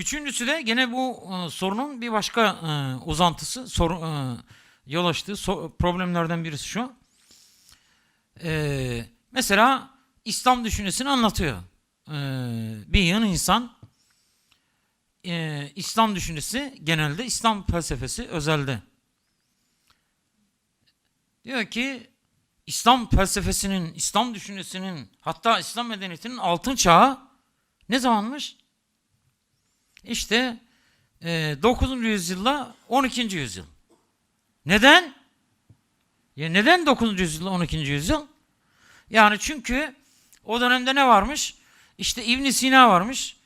Üçüncüsü de gene bu e, sorunun bir başka e, uzantısı, soru, e, yol açtığı so- problemlerden birisi şu. E, mesela İslam düşüncesini anlatıyor. E, bir yığın insan e, İslam düşüncesi genelde İslam felsefesi özelde. Diyor ki İslam felsefesinin, İslam düşüncesinin hatta İslam medeniyetinin altın çağı ne zamanmış? İşte e, 9. yüzyılla 12. yüzyıl. Neden? Ya neden 9. yüzyılla 12. yüzyıl? Yani çünkü o dönemde ne varmış? İşte İbn Sina varmış,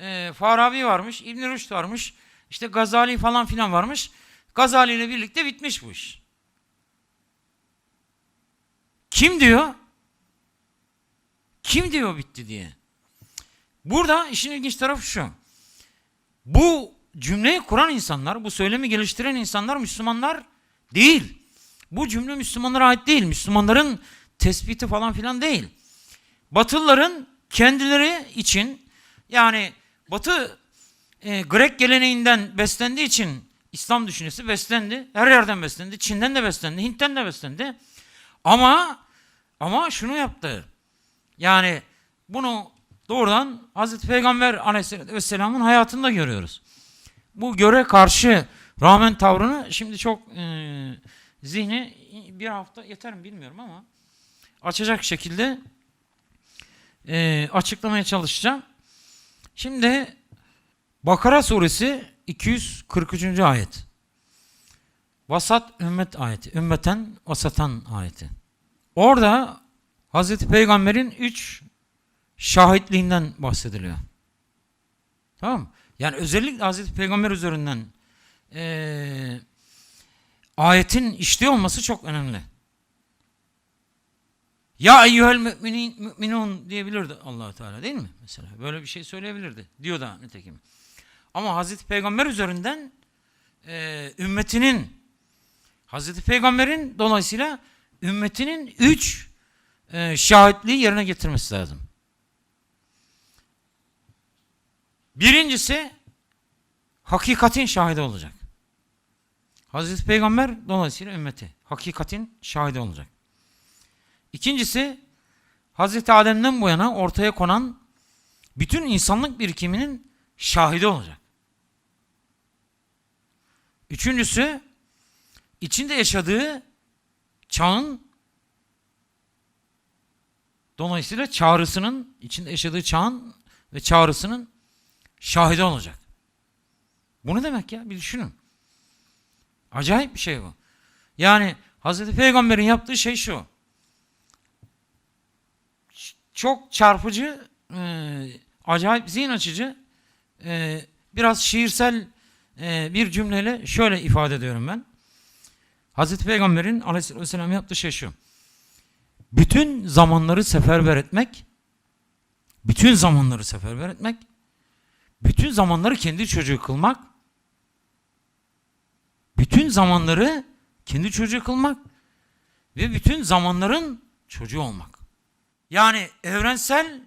e, Farabi varmış, İbn Rüşd varmış, işte Gazali falan filan varmış. Gazali ile birlikte bitmiş bu iş. Kim diyor? Kim diyor bitti diye. Burada işin ilginç tarafı şu. Bu cümleyi kuran insanlar, bu söylemi geliştiren insanlar Müslümanlar değil. Bu cümle Müslümanlara ait değil. Müslümanların tespiti falan filan değil. Batılıların kendileri için yani Batı e, Grek geleneğinden beslendiği için İslam düşüncesi beslendi. Her yerden beslendi. Çin'den de beslendi. Hint'ten de beslendi. Ama ama şunu yaptı. Yani bunu doğrudan Hazreti Peygamber Aleyhisselam'ın hayatında görüyoruz. Bu göre karşı rağmen tavrını şimdi çok e, zihni bir hafta yeter mi bilmiyorum ama açacak şekilde e, açıklamaya çalışacağım. Şimdi Bakara suresi 243. ayet. Vasat ümmet ayeti. Ümmeten vasatan ayeti. Orada Hazreti Peygamber'in üç şahitliğinden bahsediliyor. Tamam mı? Yani özellikle Hazreti Peygamber üzerinden eee, ayetin işliyor olması çok önemli. Ya eyyuhel müminin, müminun diyebilirdi allah Teala değil mi? Mesela böyle bir şey söyleyebilirdi. Diyor da nitekim. Ama Hazreti Peygamber üzerinden eee, ümmetinin Hazreti Peygamber'in dolayısıyla ümmetinin üç eee, şahitliği yerine getirmesi lazım. Birincisi hakikatin şahidi olacak. Hazreti Peygamber dolayısıyla ümmeti hakikatin şahidi olacak. İkincisi Hazreti Adem'den bu yana ortaya konan bütün insanlık birikiminin şahidi olacak. Üçüncüsü içinde yaşadığı çağın dolayısıyla çağrısının içinde yaşadığı çağın ve çağrısının şahidi olacak. Bu ne demek ya? Bir düşünün. Acayip bir şey bu. Yani Hazreti Peygamber'in yaptığı şey şu. Çok çarpıcı, e, acayip zihin açıcı, e, biraz şiirsel e, bir cümleyle şöyle ifade ediyorum ben. Hazreti Peygamber'in aleyhisselam yaptığı şey şu. Bütün zamanları seferber etmek, bütün zamanları seferber etmek, bütün zamanları kendi çocuğu kılmak, bütün zamanları kendi çocuğu kılmak ve bütün zamanların çocuğu olmak. Yani evrensel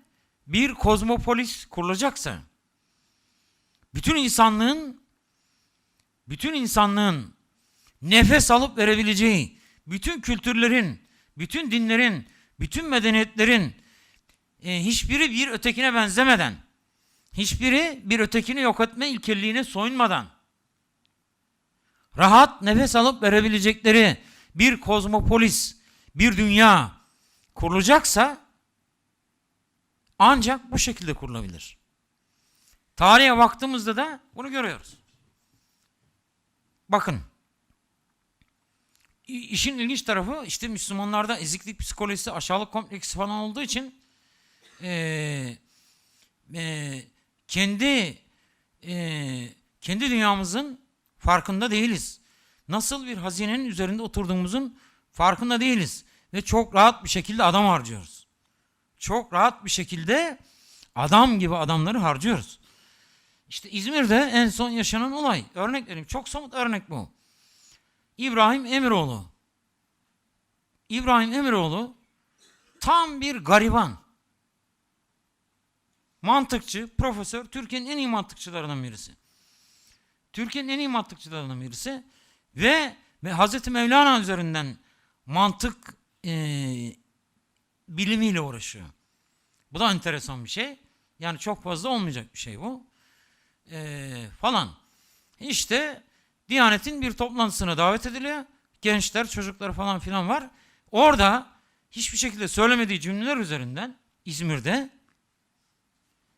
bir kozmopolis kurulacaksa, bütün insanlığın bütün insanlığın nefes alıp verebileceği, bütün kültürlerin, bütün dinlerin, bütün medeniyetlerin e, hiçbiri bir ötekine benzemeden, hiçbiri bir ötekini yok etme ilkelliğine soyunmadan, rahat nefes alıp verebilecekleri bir kozmopolis, bir dünya kurulacaksa ancak bu şekilde kurulabilir. Tarihe baktığımızda da bunu görüyoruz. Bakın. İşin ilginç tarafı işte Müslümanlarda eziklik psikolojisi, aşağılık kompleksi falan olduğu için eee, eee, kendi eee, kendi dünyamızın farkında değiliz. Nasıl bir hazinenin üzerinde oturduğumuzun farkında değiliz. Ve çok rahat bir şekilde adam harcıyoruz. Çok rahat bir şekilde adam gibi adamları harcıyoruz. İşte İzmir'de en son yaşanan olay. Örnek vereyim. Çok somut örnek bu. İbrahim Emiroğlu. İbrahim Emiroğlu tam bir gariban. Mantıkçı, profesör, Türkiye'nin en iyi mantıkçılarından birisi. Türkiye'nin en iyi mantıkçılarından birisi ve, ve Hazreti Mevlana üzerinden mantık e, bilimiyle uğraşıyor. Bu da enteresan bir şey. Yani çok fazla olmayacak bir şey bu. E, falan. İşte Diyanet'in bir toplantısına davet ediliyor. Gençler, çocuklar falan filan var. Orada hiçbir şekilde söylemediği cümleler üzerinden İzmir'de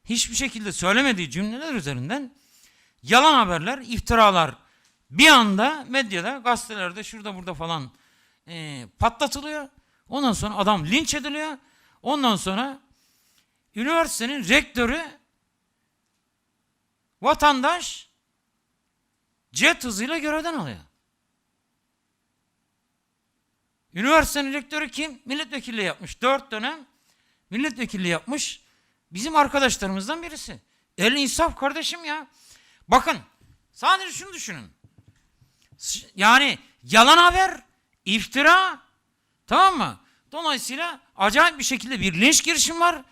hiçbir şekilde söylemediği cümleler üzerinden yalan haberler, iftiralar bir anda medyada, gazetelerde, şurada burada falan e, patlatılıyor. Ondan sonra adam linç ediliyor. Ondan sonra üniversitenin rektörü vatandaş jet hızıyla görevden alıyor. Üniversitenin rektörü kim? Milletvekilliği yapmış. Dört dönem milletvekilliği yapmış. Bizim arkadaşlarımızdan birisi. El insaf kardeşim ya. Bakın sadece şunu düşünün. Yani yalan haber, iftira tamam mı? Dolayısıyla acayip bir şekilde bir linç girişim var.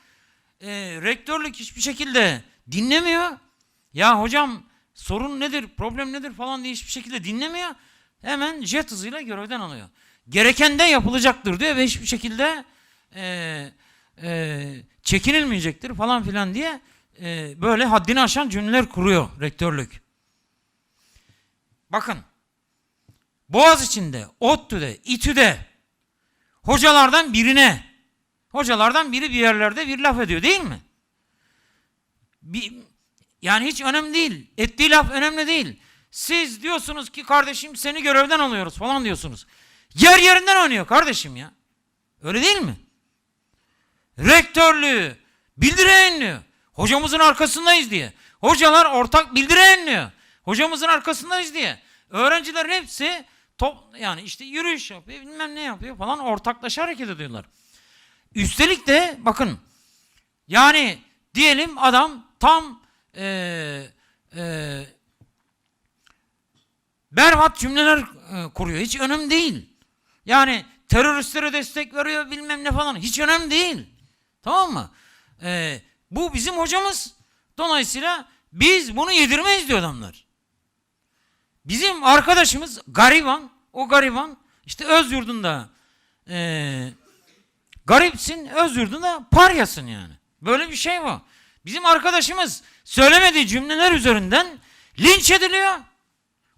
Ee, rektörlük hiçbir şekilde dinlemiyor. Ya hocam sorun nedir, problem nedir falan diye hiçbir şekilde dinlemiyor. Hemen jet hızıyla görevden alıyor. Gereken de yapılacaktır diyor ve hiçbir şekilde e, e, çekinilmeyecektir falan filan diye e, böyle haddini aşan cümleler kuruyor rektörlük. Bakın Boğaz içinde, ODTÜ'de, İTÜ'de hocalardan birine hocalardan biri bir yerlerde bir laf ediyor değil mi? Bir, yani hiç önemli değil. Ettiği laf önemli değil. Siz diyorsunuz ki kardeşim seni görevden alıyoruz falan diyorsunuz. Yer yerinden oynuyor kardeşim ya. Öyle değil mi? Rektörlüğü bildiri yayınlıyor. Hocamızın arkasındayız diye. Hocalar ortak bildiri yayınlıyor. Hocamızın arkasındayız diye. Öğrencilerin hepsi top, yani işte yürüyüş yapıyor bilmem ne yapıyor falan ortaklaşa hareket ediyorlar. Üstelik de bakın yani diyelim adam tam eee eee berbat cümleler e, kuruyor. Hiç önemli değil. Yani teröristlere destek veriyor bilmem ne falan. Hiç önemli değil. Tamam mı? Ee, bu bizim hocamız. Dolayısıyla biz bunu yedirmeyiz diyor adamlar. Bizim arkadaşımız gariban. O gariban işte öz yurdunda e, garipsin öz yurdunda paryasın yani. Böyle bir şey var. Bizim arkadaşımız söylemediği cümleler üzerinden linç ediliyor.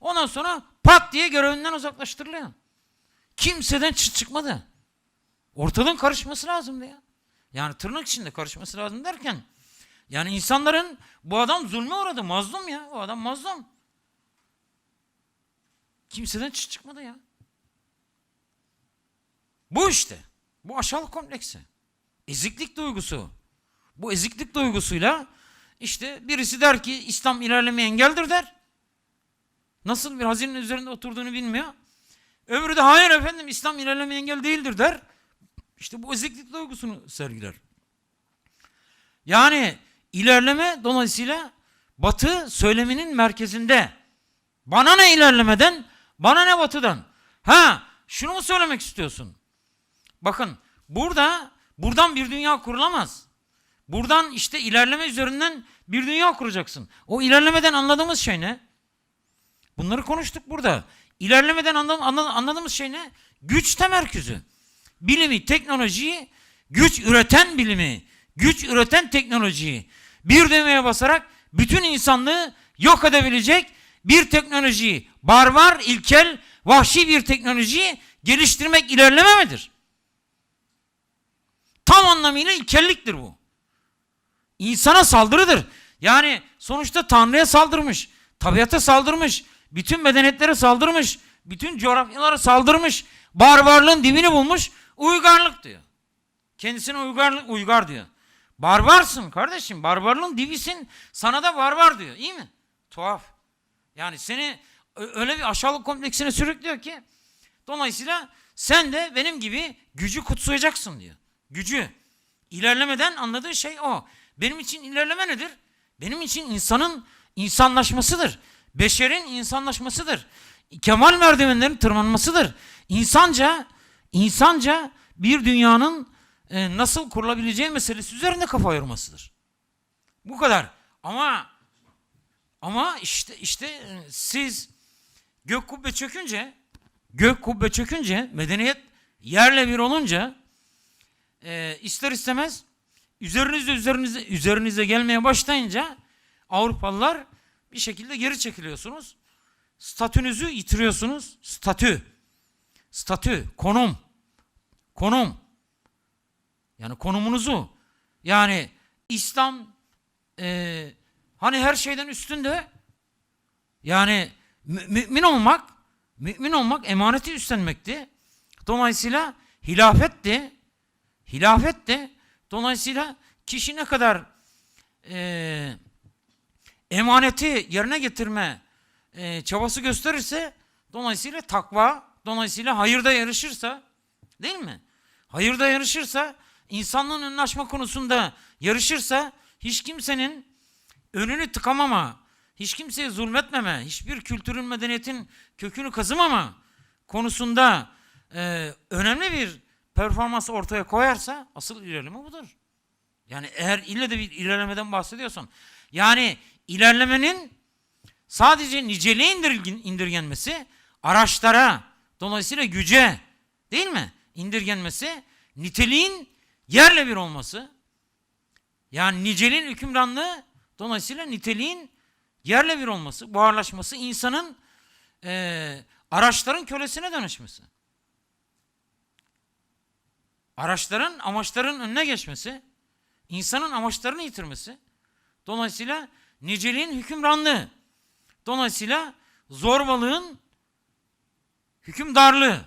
Ondan sonra pat diye görevinden uzaklaştırılıyor. Kimseden çıt çıkmadı. Ortalığın karışması lazımdı ya. Yani tırnak içinde karışması lazım derken yani insanların bu adam zulme uğradı. Mazlum ya. O adam mazlum. Kimseden çıt çıkmadı ya. Bu işte. Bu aşağılık kompleksi. Eziklik duygusu. Bu eziklik duygusuyla işte birisi der ki İslam ilerlemeye engeldir der. Nasıl bir hazinenin üzerinde oturduğunu bilmiyor. Öbürü de hayır efendim İslam ilerleme engel değildir der. İşte bu eziklik duygusunu sergiler. Yani ilerleme dolayısıyla batı söyleminin merkezinde. Bana ne ilerlemeden, bana ne batıdan. Ha şunu mu söylemek istiyorsun? Bakın burada buradan bir dünya kurulamaz. Buradan işte ilerleme üzerinden bir dünya kuracaksın. O ilerlemeden anladığımız şey ne? Bunları konuştuk burada. İlerlemeden anladığım- anla- anladığımız şey ne? Güç temerküzü. Bilimi, teknolojiyi, güç üreten bilimi, güç üreten teknolojiyi bir düğmeye basarak bütün insanlığı yok edebilecek bir teknolojiyi, barbar, ilkel, vahşi bir teknolojiyi geliştirmek ilerleme midir? Tam anlamıyla ilkelliktir bu. İnsana saldırıdır. Yani sonuçta Tanrı'ya saldırmış, tabiata saldırmış, bütün medeniyetlere saldırmış, bütün coğrafyalara saldırmış, barbarlığın dibini bulmuş, uygarlık diyor. Kendisine uygarlık, uygar diyor. Barbarsın kardeşim, barbarlığın dibisin, sana da barbar diyor, iyi mi? Tuhaf. Yani seni öyle bir aşağılık kompleksine sürüklüyor ki, dolayısıyla sen de benim gibi gücü kutsayacaksın diyor. Gücü. İlerlemeden anladığı şey o. Benim için ilerleme nedir? Benim için insanın insanlaşmasıdır. Beşerin insanlaşmasıdır. Kemal merdivenlerin tırmanmasıdır. İnsanca, insanca bir dünyanın e, nasıl kurulabileceği meselesi üzerinde kafa yormasıdır. Bu kadar. Ama ama işte işte e, siz gök kubbe çökünce gök kubbe çökünce medeniyet yerle bir olunca e, ister istemez üzerinize üzerinize üzerinize gelmeye başlayınca Avrupalılar bir şekilde geri çekiliyorsunuz. Statünüzü yitiriyorsunuz. Statü. Statü, konum. Konum. Yani konumunuzu. Yani İslam e, hani her şeyden üstünde yani mü- mümin olmak mümin olmak emaneti üstlenmekti. Dolayısıyla hilafetti. Hilafetti. Dolayısıyla kişi ne kadar e, emaneti yerine getirme e, çabası gösterirse dolayısıyla takva, dolayısıyla hayırda yarışırsa değil mi? Hayırda yarışırsa, insanlığın önünü açma konusunda yarışırsa hiç kimsenin önünü tıkamama, hiç kimseye zulmetmeme, hiçbir kültürün medeniyetin kökünü kazımama konusunda e, önemli bir performans ortaya koyarsa asıl ilerleme budur. Yani eğer ille de bir ilerlemeden bahsediyorsan yani ilerlemenin sadece niceliğe indirgenmesi araçlara dolayısıyla güce değil mi? indirgenmesi niteliğin yerle bir olması yani niceliğin hükümranlığı dolayısıyla niteliğin yerle bir olması, buharlaşması, insanın eee, araçların kölesine dönüşmesi. Araçların amaçların önüne geçmesi, insanın amaçlarını yitirmesi, dolayısıyla niceliğin hükümranlığı, dolayısıyla zorbalığın hükümdarlığı.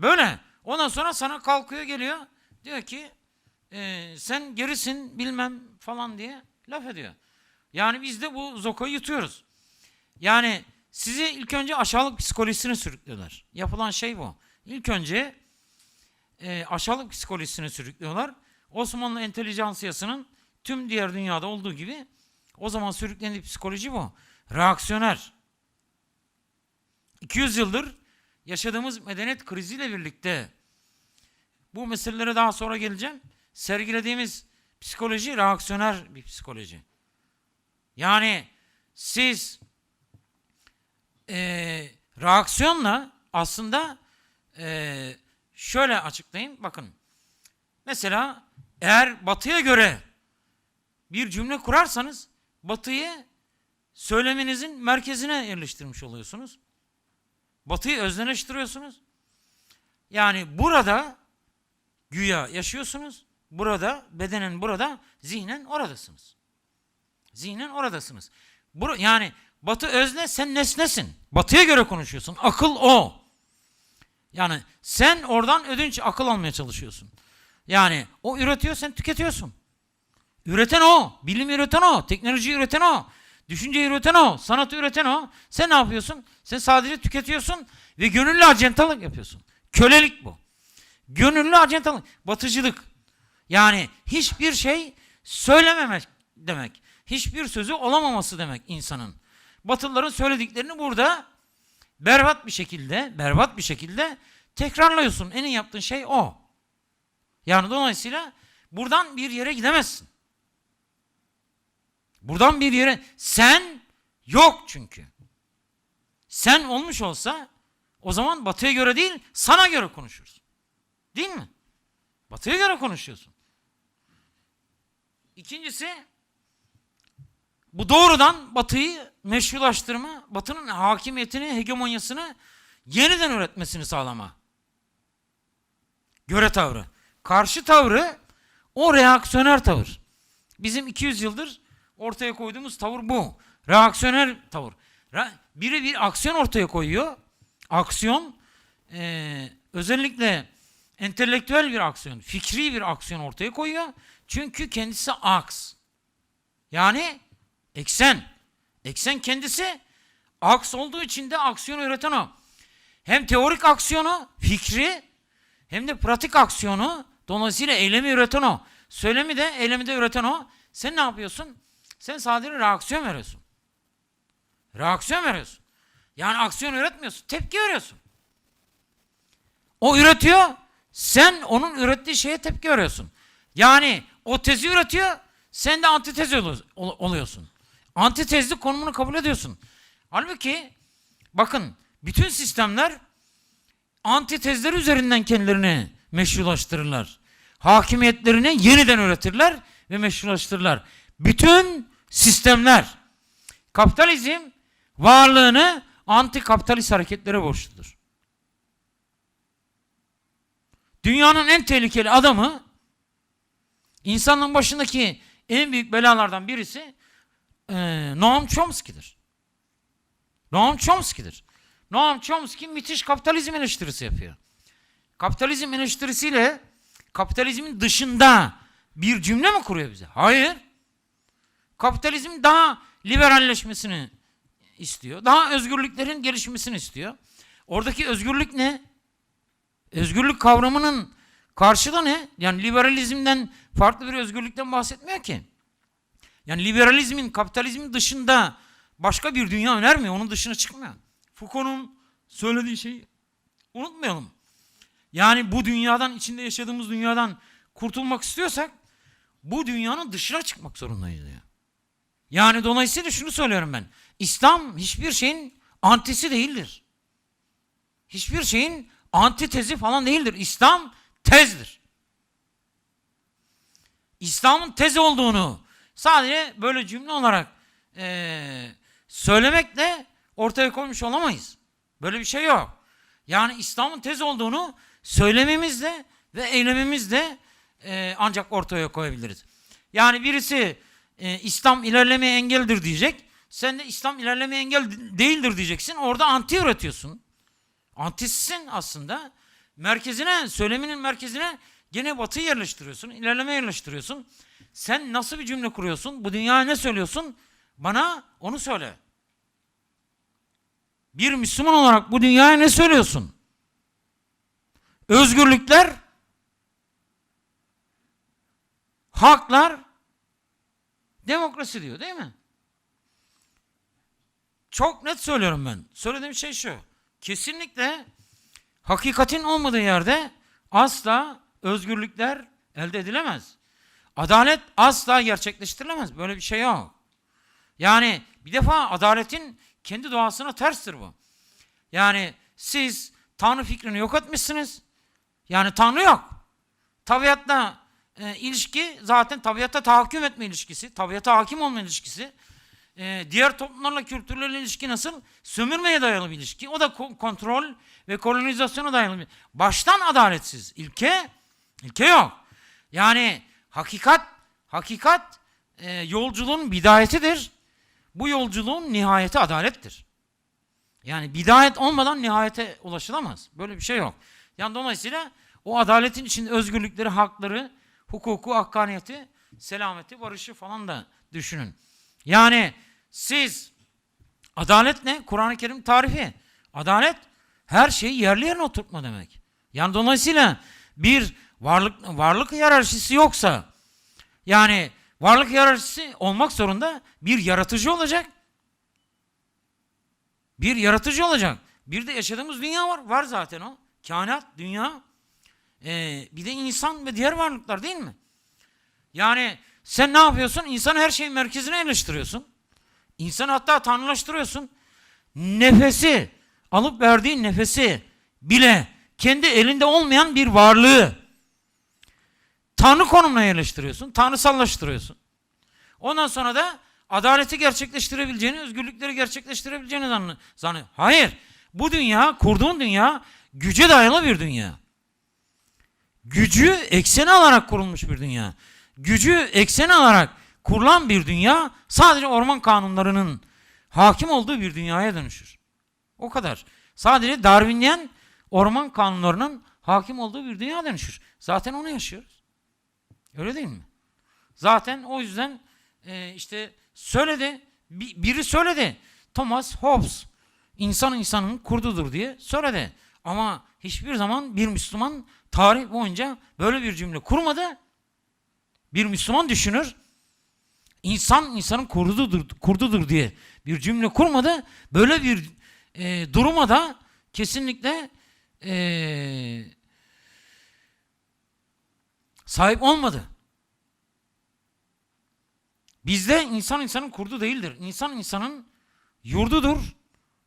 Böyle. Ondan sonra sana kalkıyor geliyor. Diyor ki e, sen gerisin bilmem falan diye laf ediyor. Yani biz de bu zokayı yutuyoruz. Yani sizi ilk önce aşağılık psikolojisine sürüklüyorlar. Yapılan şey bu. İlk önce e, aşağılık psikolojisine sürüklüyorlar. Osmanlı entelijansiyasının tüm diğer dünyada olduğu gibi o zaman sürüklendiği psikoloji bu. Reaksiyoner. 200 yıldır yaşadığımız medeniyet kriziyle birlikte bu meselelere daha sonra geleceğim. Sergilediğimiz psikoloji reaksiyoner bir psikoloji. Yani siz eee, reaksiyonla aslında eee, şöyle açıklayayım. Bakın mesela eğer batıya göre bir cümle kurarsanız batıyı söyleminizin merkezine yerleştirmiş oluyorsunuz. Batıyı özneleştiriyorsunuz. Yani burada güya yaşıyorsunuz. Burada bedenen burada, zihnen oradasınız. Zihnen oradasınız. Bur yani batı özne sen nesnesin. Batıya göre konuşuyorsun. Akıl o. Yani sen oradan ödünç akıl almaya çalışıyorsun. Yani o üretiyor sen tüketiyorsun. Üreten o. Bilim üreten o. Teknoloji üreten o. Düşünce üreten o. Sanatı üreten o. Sen ne yapıyorsun? Sen sadece tüketiyorsun ve gönüllü acentalık yapıyorsun. Kölelik bu. Gönüllü acentalık. Batıcılık. Yani hiçbir şey söylememek demek. Hiçbir sözü olamaması demek insanın. Batılıların söylediklerini burada berbat bir şekilde, berbat bir şekilde tekrarlıyorsun. En iyi yaptığın şey o. Yani dolayısıyla buradan bir yere gidemezsin. Buradan bir yere sen yok çünkü. Sen olmuş olsa o zaman batıya göre değil sana göre konuşursun. Değil mi? Batıya göre konuşuyorsun. İkincisi bu doğrudan batıyı meşrulaştırma, batının hakimiyetini, hegemonyasını yeniden üretmesini sağlama. Göre tavrı. Karşı tavrı o reaksiyoner tavır. Bizim 200 yıldır ortaya koyduğumuz tavır bu. Reaksiyoner tavır. Biri bir aksiyon ortaya koyuyor. Aksiyon eee, özellikle entelektüel bir aksiyon, fikri bir aksiyon ortaya koyuyor. Çünkü kendisi aks. Yani eksen. Eksen kendisi aks olduğu için de aksiyon üreten o. Hem teorik aksiyonu, fikri hem de pratik aksiyonu dolayısıyla eylemi üreten o. Söylemi de eylemi de üreten o. Sen ne yapıyorsun? Sen sadece reaksiyon veriyorsun. Reaksiyon veriyorsun. Yani aksiyon üretmiyorsun. Tepki veriyorsun. O üretiyor. Sen onun ürettiği şeye tepki veriyorsun. Yani o tezi üretiyor, sen de antitez olu- ol- oluyorsun. Antitezli konumunu kabul ediyorsun. Halbuki bakın bütün sistemler antitezleri üzerinden kendilerini meşrulaştırırlar. Hakimiyetlerini yeniden üretirler ve meşrulaştırırlar. Bütün sistemler kapitalizm varlığını anti kapitalist hareketlere borçludur. Dünyanın en tehlikeli adamı insanlığın başındaki en büyük belalardan birisi eee Noam Chomsky'dir. Noam Chomsky'dir. Noam Chomsky müthiş kapitalizm eleştirisi yapıyor. Kapitalizm eleştirisiyle kapitalizmin dışında bir cümle mi kuruyor bize? Hayır. Kapitalizm daha liberalleşmesini istiyor. Daha özgürlüklerin gelişmesini istiyor. Oradaki özgürlük ne? Özgürlük kavramının karşılığı ne? Yani liberalizmden farklı bir özgürlükten bahsetmiyor ki. Yani liberalizmin, kapitalizmin dışında başka bir dünya önermiyor. Onun dışına çıkmıyor. Foucault'un söylediği şeyi unutmayalım. Yani bu dünyadan, içinde yaşadığımız dünyadan kurtulmak istiyorsak bu dünyanın dışına çıkmak zorundayız diyor. Yani dolayısıyla şunu söylüyorum ben. İslam hiçbir şeyin antisi değildir. Hiçbir şeyin antitezi falan değildir. İslam tezdir. İslam'ın tez olduğunu sadece böyle cümle olarak eee, söylemekle ortaya koymuş olamayız. Böyle bir şey yok. Yani İslam'ın tez olduğunu söylememizle ve eylememizle eee, ancak ortaya koyabiliriz. Yani birisi eee, İslam ilerlemeye engeldir diyecek. Sen de İslam ilerlemeye engel değildir diyeceksin. Orada anti üretiyorsun. Antisisin aslında. Merkezine, söyleminin merkezine gene batı yerleştiriyorsun. ilerleme yerleştiriyorsun. Sen nasıl bir cümle kuruyorsun? Bu dünyaya ne söylüyorsun? Bana onu söyle. Bir Müslüman olarak bu dünyaya ne söylüyorsun? Özgürlükler, haklar, demokrasi diyor değil mi? Çok net söylüyorum ben. Söylediğim şey şu. Kesinlikle hakikatin olmadığı yerde asla özgürlükler elde edilemez. Adalet asla gerçekleştirilemez. Böyle bir şey yok. Yani bir defa adaletin kendi doğasına terstir bu. Yani siz Tanrı fikrini yok etmişsiniz. Yani Tanrı yok. Tabiatla e, ilişki zaten tabiata tahakküm etme ilişkisi, tabiata hakim olma ilişkisi. E, diğer toplumlarla kültürlerle ilişki nasıl? Sömürmeye dayalı bir ilişki. O da ko- kontrol ve kolonizasyona dayalı bir. Baştan adaletsiz. İlke, ilke yok. Yani hakikat, hakikat e, yolculuğun bidayetidir. Bu yolculuğun nihayeti adalettir. Yani bidayet olmadan nihayete ulaşılamaz. Böyle bir şey yok. Yani dolayısıyla o adaletin içinde özgürlükleri, hakları, hukuku, hakkaniyeti, selameti, barışı falan da düşünün. Yani siz adalet ne? Kur'an-ı Kerim tarifi. Adalet her şeyi yerli yerine oturtma demek. Yani dolayısıyla bir varlık varlık hiyerarşisi yoksa yani varlık hiyerarşisi olmak zorunda bir yaratıcı olacak. Bir yaratıcı olacak. Bir de yaşadığımız dünya var. Var zaten o. Kainat, dünya. Ee, bir de insan ve diğer varlıklar değil mi? Yani sen ne yapıyorsun? İnsan her şeyin merkezine yerleştiriyorsun. İnsanı hatta tanrılaştırıyorsun. Nefesi, alıp verdiğin nefesi bile kendi elinde olmayan bir varlığı Tanrı konumuna yerleştiriyorsun. Tanrısallaştırıyorsun. Ondan sonra da adaleti gerçekleştirebileceğini, özgürlükleri gerçekleştirebileceğini zannı. Hayır. Bu dünya, kurduğun dünya güce dayalı bir dünya. Gücü ekseni alarak kurulmuş bir dünya. Gücü ekseni alarak kurulan bir dünya sadece orman kanunlarının hakim olduğu bir dünyaya dönüşür. O kadar. Sadece Darwinyen orman kanunlarının hakim olduğu bir dünya dönüşür. Zaten onu yaşıyoruz. Öyle değil mi? Zaten o yüzden e, işte söyledi, bi- biri söyledi. Thomas Hobbes insan insanın kurdudur diye söyledi. Ama hiçbir zaman bir Müslüman tarih boyunca böyle bir cümle kurmadı. Bir Müslüman düşünür. İnsan insanın kurdudur, kurdudur diye bir cümle kurmadı. Böyle bir e, duruma da kesinlikle e, sahip olmadı. Bizde insan insanın kurdu değildir. İnsan insanın yurdudur.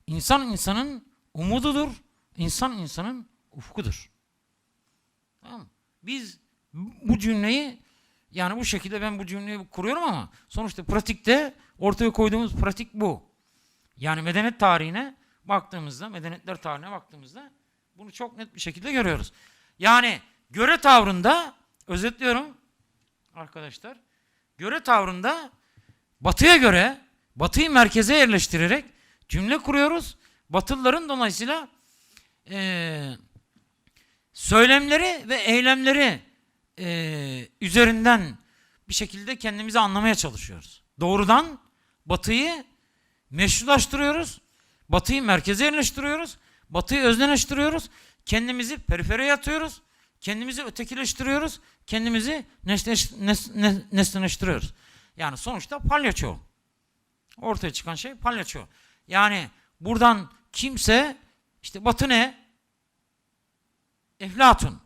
İnsan insanın umududur. İnsan insanın ufkudur. Tamam? Biz bu cümleyi yani bu şekilde ben bu cümleyi kuruyorum ama sonuçta pratikte ortaya koyduğumuz pratik bu. Yani medeniyet tarihine baktığımızda, medeniyetler tarihine baktığımızda bunu çok net bir şekilde görüyoruz. Yani göre tavrında özetliyorum arkadaşlar. Göre tavrında batıya göre batıyı merkeze yerleştirerek cümle kuruyoruz. Batılıların dolayısıyla eee söylemleri ve eylemleri eee, üzerinden bir şekilde kendimizi anlamaya çalışıyoruz. Doğrudan batıyı meşrulaştırıyoruz. Batıyı merkeze yerleştiriyoruz. Batıyı özneleştiriyoruz. Kendimizi periferiye atıyoruz. Kendimizi ötekileştiriyoruz. Kendimizi nesneş, nes, ne- nesneleştiriyoruz. Yani sonuçta palyaço. Ortaya çıkan şey palyaço. Yani buradan kimse işte batı ne? Eflatun.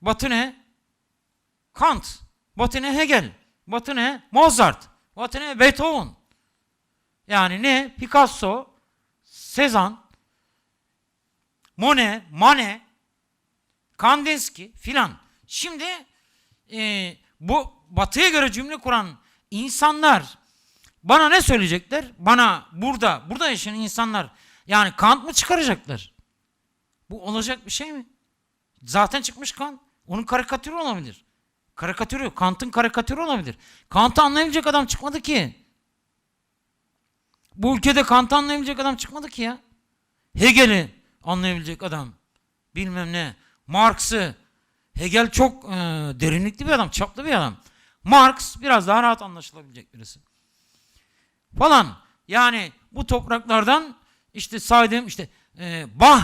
Batı ne? Kant. Batı ne? Hegel. Batı ne? Mozart. Batı ne? Beethoven. Yani ne? Picasso, Cezanne, Monet, Manet, Kandinsky filan. Şimdi e, bu batıya göre cümle kuran insanlar bana ne söyleyecekler? Bana burada, burada yaşayan insanlar yani Kant mı çıkaracaklar? Bu olacak bir şey mi? Zaten çıkmış Kant. Onun karikatürü olabilir. Karikatürü, Kant'ın karikatürü olabilir. Kant'ı anlayabilecek adam çıkmadı ki. Bu ülkede Kant'ı anlayabilecek adam çıkmadı ki ya. Hegel'i anlayabilecek adam. Bilmem ne. Marx'ı. Hegel çok e, derinlikli bir adam, çaplı bir adam. Marx biraz daha rahat anlaşılabilecek birisi. Falan. Yani bu topraklardan işte saydığım işte e, Bach.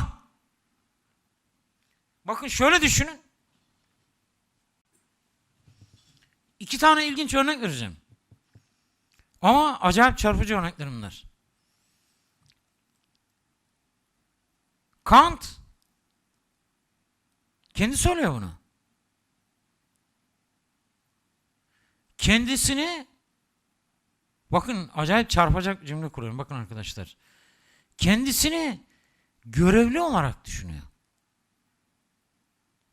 Bakın şöyle düşünün. İki tane ilginç örnek vereceğim. Ama acayip çarpıcı örnekler bunlar. Kant kendi söylüyor bunu. Kendisini bakın acayip çarpacak cümle kuruyorum. Bakın arkadaşlar. Kendisini görevli olarak düşünüyor.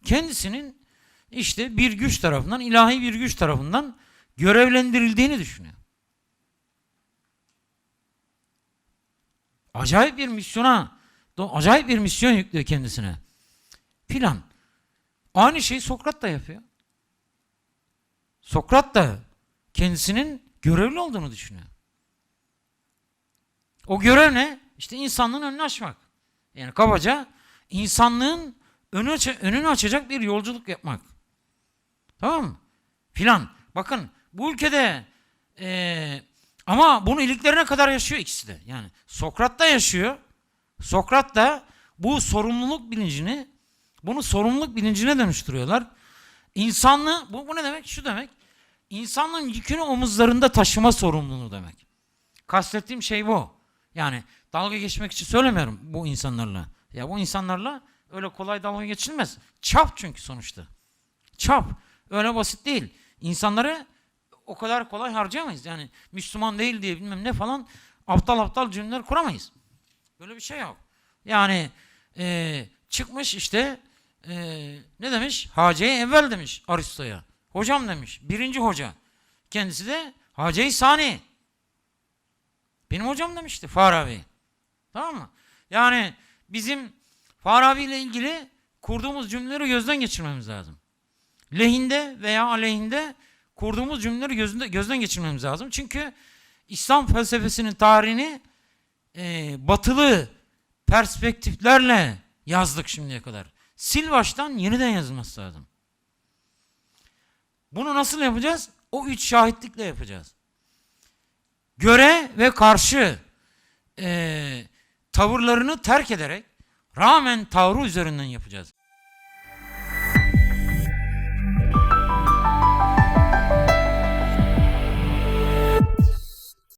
Kendisinin işte bir güç tarafından, ilahi bir güç tarafından görevlendirildiğini düşünüyor. Acayip bir misyona, acayip bir misyon yüklüyor kendisine. Filan. Aynı şeyi Sokrat da yapıyor. Sokrat da kendisinin görevli olduğunu düşünüyor. O görev ne? İşte insanlığın önünü açmak. Yani kabaca insanlığın önü aç- önünü açacak bir yolculuk yapmak. Tamam mı? Filan. Bakın bu ülkede eee, ama bunu iliklerine kadar yaşıyor ikisi de. Yani Sokrat da yaşıyor. Sokrat da bu sorumluluk bilincini bunu sorumluluk bilincine dönüştürüyorlar. İnsanlığı bu, bu ne demek? Şu demek. İnsanlığın yükünü omuzlarında taşıma sorumluluğu demek. Kastettiğim şey bu. Yani dalga geçmek için söylemiyorum bu insanlarla. Ya bu insanlarla öyle kolay dalga geçilmez. Çap çünkü sonuçta. Çap. Öyle basit değil. İnsanları o kadar kolay harcayamayız. Yani Müslüman değil diye bilmem ne falan aptal aptal cümleler kuramayız. Böyle bir şey yok. Yani eee, çıkmış işte eee, ne demiş? Hace'ye evvel demiş Aristo'ya. Hocam demiş. Birinci hoca. Kendisi de Hace-i Sani. Benim hocam demişti Farabi. Tamam mı? Yani bizim Farabi ile ilgili kurduğumuz cümleleri gözden geçirmemiz lazım. Lehinde veya aleyhinde kurduğumuz cümleleri gözünde, gözden geçirmemiz lazım. Çünkü İslam felsefesinin tarihini e, batılı perspektiflerle yazdık şimdiye kadar. Sil baştan yeniden yazılması lazım. Bunu nasıl yapacağız? O üç şahitlikle yapacağız. Göre ve karşı e, tavırlarını terk ederek rağmen tavrı üzerinden yapacağız.